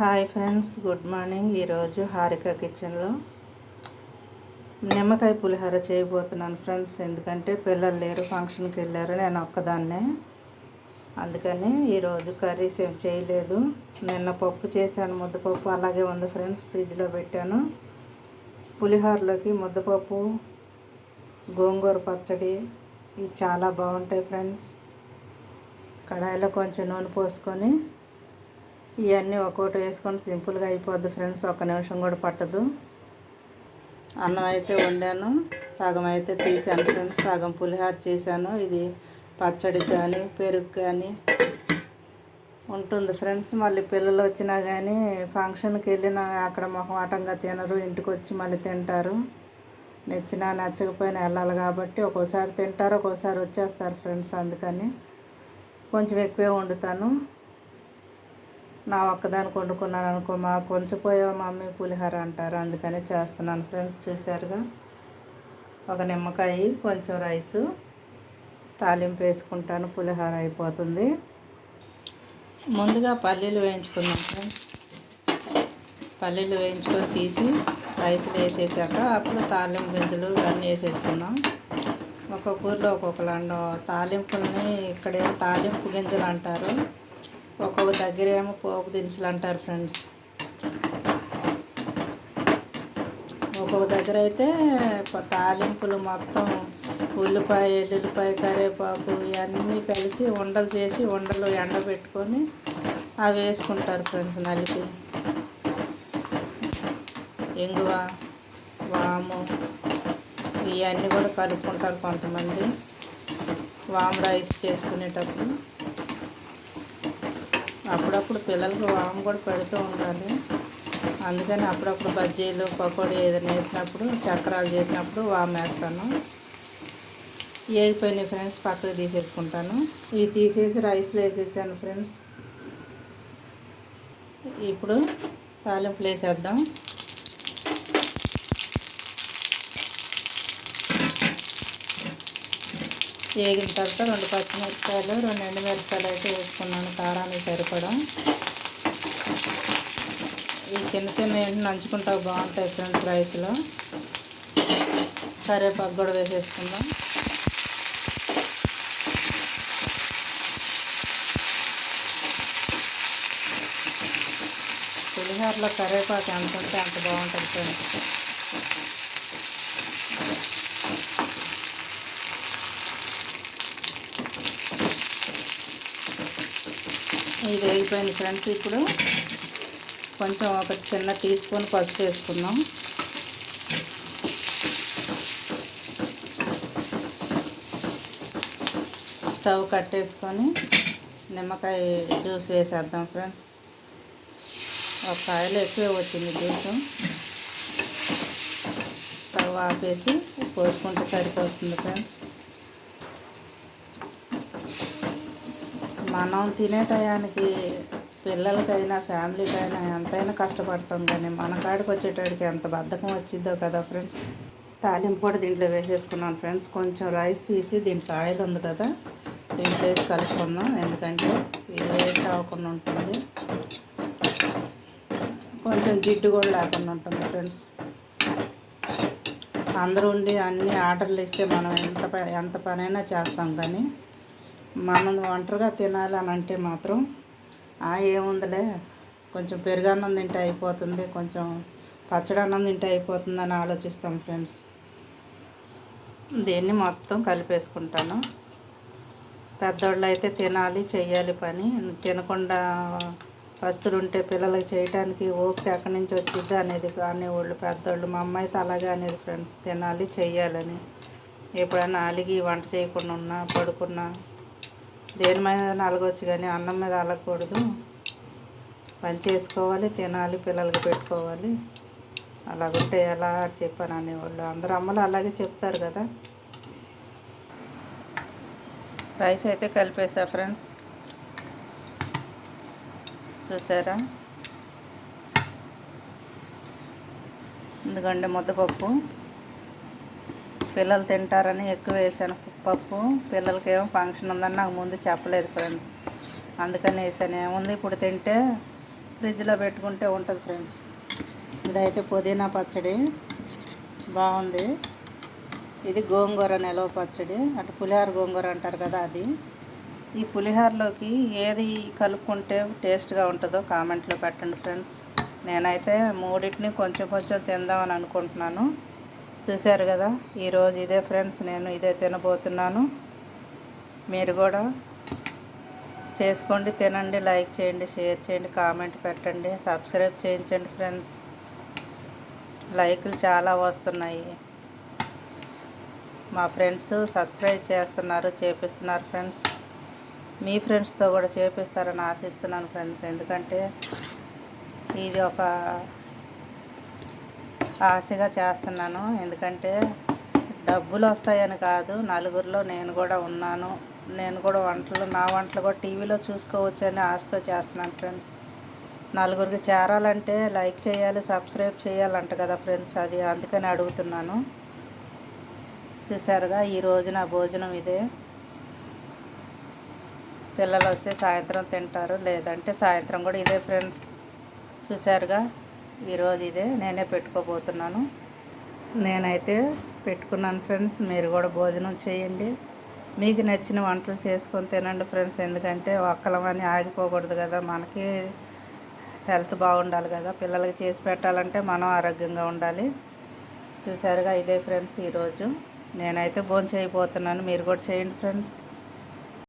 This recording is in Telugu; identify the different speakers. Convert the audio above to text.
Speaker 1: Hi friends good morning. ఈరోజు హారిక కిచెన్లో నిమ్మకాయ పులిహోర చేయబోతున్నాను ఫ్రెండ్స్. ఎందుకంటే పిల్లలు లేరు ఫంక్షన్కి వెళ్ళారు నేను ఒక్కదాన్నే. అందుకని ఈరోజు కర్రీస్ ఏం చేయలేదు. నిన్న పప్పు చేశాను ముద్దపప్పు అలాగే ఉంది ఫ్రెండ్స్ ఫ్రిడ్జ్లో పెట్టాను. పులిహోరలోకి ముద్దపప్పు గోంగూర పచ్చడి ఇవి చాలా బాగుంటాయి ఫ్రెండ్స్. కడాయిలో కొంచెం నూనె పోసుకొని ఇవన్నీ ఒక్కోటి వేసుకొని సింపుల్గా అయిపోద్ది ఫ్రెండ్స్. ఒక నిమిషం కూడా పట్టదు. అన్నం అయితే వండాను సగం అయితే తీసాను ఫ్రెండ్స్. సగం పులిహోర చేశాను. ఇది పచ్చడి కానీ పెరుగు కానీ ఉంటుంది ఫ్రెండ్స్. మళ్ళీ పిల్లలు వచ్చినా కానీ ఫంక్షన్కి వెళ్ళినా అక్కడ మొహమాటంగా తినరు. ఇంటికి వచ్చి మళ్ళీ తింటారు. నచ్చినా నచ్చకపోయినా వెళ్ళాలి కాబట్టి ఒక్కోసారి తింటారు ఒక్కోసారి వచ్చేస్తారు ఫ్రెండ్స్. అందుకని కొంచెం ఎక్కువే వండుతాను. నా ఒక్కదానికి వండుకున్నాను అనుకో మా కొంచెపోయావు మమ్మీ పులిహోర అంటారు. అందుకని చేస్తున్నాను ఫ్రెండ్స్ చూసారుగా ఒక నిమ్మకాయ కొంచెం రైసు తాలింపు వేసుకుంటాను పులిహోర అయిపోతుంది. ముందుగా పల్లీలు వేయించుకుందాం ఫ్రెండ్స్. పల్లీలు వేయించుకొని తీసి రైస్లు వేసేసాక అప్పుడు తాలింపు గింజలు ఇవన్నీ వేసేసుకుందాం. ఒక్కొక్క ఊర్లో ఒక్కొక్కలాంటి తాలింపుల్ని ఇక్కడేమో తాలింపు గింజలు అంటారు. ఒక్కొక్క దగ్గరేమో పోపు దినుసులు అంటారు ఫ్రెండ్స్. ఒక్కొక్క దగ్గర అయితే తాలింపులు మొత్తం ఉల్లిపాయ ఎల్లుల్లిపాయ కరివేపాకు ఇవన్నీ కలిసి ఉండలు చేసి ఉండలు ఎండబెట్టుకొని అవి వేసుకుంటారు ఫ్రెండ్స్ నలిపి. ఇంగువ వాము ఇవన్నీ కూడా కలుపుకుంటారు కొంతమంది. వాము రైస్ చేసుకునేటప్పుడు. అప్పుడప్పుడు పిల్లలకు వాము కూడా పెడుతూ ఉండాలి. అందుకని అప్పుడప్పుడు బజ్జీలు పకోడీ ఏదైనా వేసినప్పుడు చక్రాలు చేసినప్పుడు వాము వేస్తాను. ఏగిపోయినాయి ఫ్రెండ్స్ పక్కకు తీసేసుకుంటాను. ఇవి తీసేసి రైస్లో వేసేసాను ఫ్రెండ్స్. ఇప్పుడు తాలింపులు వేసేద్దాం. వేగిన తర్వాత రెండు పచ్చిమిరపకాయలు రెండు ఎండుమిరపకాయలు అయితే వేసుకున్నాను. కారానికి సరిపడం. ఈ చిన్న చిన్న ఏంటి నంచుకుంటా బాగుంటాయి ఫ్రెండ్స్ రైస్లో. కరివేపాకు కూడా వేసేసుకుందాం. పులిహోరలో కరివేపాకు ఎంత ఉంటే అంత బాగుంటుంది ఫ్రెండ్స్. ఇది వేగిపోయింది ఫ్రెండ్స్. ఇప్పుడు కొంచెం ఒక చిన్న టీ స్పూన్ పసుపు వేసుకుందాం. స్టవ్ కట్టేసుకొని నిమ్మకాయ జ్యూస్ వేసేద్దాం ఫ్రెండ్స్. ఒక కాయలు ఎక్కువే వచ్చింది జ్యూస్. స్టవ్ ఆపేసి పోసుకుంటే సరిపోతుంది ఫ్రెండ్స్. మనం తినే టయానికి పిల్లలకైనా ఫ్యామిలీకైనా ఎంతైనా కష్టపడతాం కానీ మన కాడికి వచ్చేటడికి ఎంత బద్ధకం వచ్చిందో కదా ఫ్రెండ్స్. తాలింపు కూడా దీంట్లో వేసేసుకున్నాను ఫ్రెండ్స్. కొంచెం రైస్ తీసి దీంట్లో ఆయిల్ ఉంది కదా దీంట్లో వేసి కలుపుకుందాం. ఎందుకంటే ఇది వేస్ట్ అవ్వకుండా ఉంటుంది. కొంచెం జిడ్డు కూడా లేకుండా ఉంటుంది ఫ్రెండ్స్. అందరూ ఉండి అన్ని ఆర్డర్లు ఇస్తే మనం ఎంత ఎంత పనైనా చేస్తాం కానీ మనం ఒంటరిగా తినాలి అని అంటే మాత్రం ఏముందిలే కొంచెం పెరుగన్నం తింటే అయిపోతుంది కొంచెం పచ్చడి అన్నం తింటే అయిపోతుంది అని ఆలోచిస్తాం ఫ్రెండ్స్. దీన్ని మొత్తం కలిపేసుకుంటాను. పెద్దోళ్ళు అయితే తినాలి చేయాలి పని. తినకుండా పస్తులు ఉంటే పిల్లలకి చేయడానికి ఓపిక ఎక్కడి నుంచి వచ్చింది అనేది అనేవాళ్ళు పెద్దోళ్ళు. మా అమ్మ అయితే అలాగే అనేది ఫ్రెండ్స్ తినాలి చేయాలని ఎప్పుడైనా అలిగి వంట చేయకుండా ఉన్నా పడుకున్నా దేని మీద నలగొచ్చు కానీ అన్నం మీద అలగకూడదు పని చేసుకోవాలి తినాలి పిల్లలకి పెట్టుకోవాలి. అలాగుంటే ఎలా చెప్పాను అనేవాళ్ళు. అందరు అమ్మలు అలాగే చెప్తారు కదా. రైస్ అయితే కలిపేసా ఫ్రెండ్స్. చూసారా? ఎందుకంటే ముద్దపప్పు పిల్లలు తింటారని ఎక్కువ వేసాను పప్పు పిల్లలకి ఏమో ఫంక్షన్ ఉందని నాకు ముందు చెప్పలేదు ఫ్రెండ్స్. అందుకని వేసాను. ఏముంది? ఇప్పుడు తింటే ఫ్రిడ్జ్లో పెట్టుకుంటే ఉంటుంది ఫ్రెండ్స్. ఇదైతే పుదీనా పచ్చడి. బాగుంది. ఇది గోంగూర నిలవ పచ్చడి. అటు పులిహార గోంగూర అంటారు కదా అది. ఈ పులిహోరలోకి ఏది కలుపుకుంటే టేస్ట్గా ఉంటుందో కామెంట్లో పెట్టండి ఫ్రెండ్స్. నేనైతే మూడింటిని కొంచెం కొంచెం తిందామని అనుకుంటున్నాను. చూశారు కదా? ఈరోజు ఇదే ఫ్రెండ్స్ నేను ఇదే తినబోతున్నాను. మీరు కూడా చేసుకోండి తినండి లైక్ చేయండి షేర్ చేయండి కామెంట్ పెట్టండి సబ్స్క్రైబ్ చేయించండి ఫ్రెండ్స్. లైకులు చాలా వస్తున్నాయి. మా ఫ్రెండ్స్ సబ్స్క్రైబ్ చేస్తున్నారు చేపిస్తున్నారు ఫ్రెండ్స్. మీ ఫ్రెండ్స్తో కూడా చేపిస్తారని ఆశిస్తున్నాను ఫ్రెండ్స్. ఎందుకంటే ఇది ఒక ఆశగా చేస్తున్నాను. ఎందుకంటే డబ్బులు వస్తాయని కాదు నలుగురిలో నేను కూడా ఉన్నాను. నేను కూడా వంటలు నా వంటలు కూడా టీవీలో చూసుకోవచ్చు అని ఆశతో చేస్తున్నాను ఫ్రెండ్స్. నలుగురికి చేరాలంటే లైక్ చేయాలి సబ్స్క్రైబ్ చేయాలంట కదా ఫ్రెండ్స్ అది అందుకని అడుగుతున్నాను. చూసారుగా ఈరోజు నా భోజనం ఇదే. పిల్లలు వస్తే సాయంత్రం తింటారు లేదంటే సాయంత్రం కూడా ఇదే ఫ్రెండ్స్. చూసారుగా ఈరోజు ఇదే నేనే పెట్టుకోబోతున్నాను. నేనైతే పెట్టుకున్నాను ఫ్రెండ్స్ మీరు కూడా భోజనం చేయండి. మీకు నచ్చిన వంటలు చేసుకొని తినండి ఫ్రెండ్స్ ఎందుకంటే ఒక్కలమని ఆగిపోకూడదు కదా మనకి హెల్త్ బాగుండాలి కదా. పిల్లలకి చేసి పెట్టాలంటే మనం ఆరోగ్యంగా ఉండాలి. చూసారుగా ఇదే ఫ్రెండ్స్ ఈరోజు. నేనైతే భోజనం చేయబోతున్నాను మీరు కూడా చేయండి ఫ్రెండ్స్.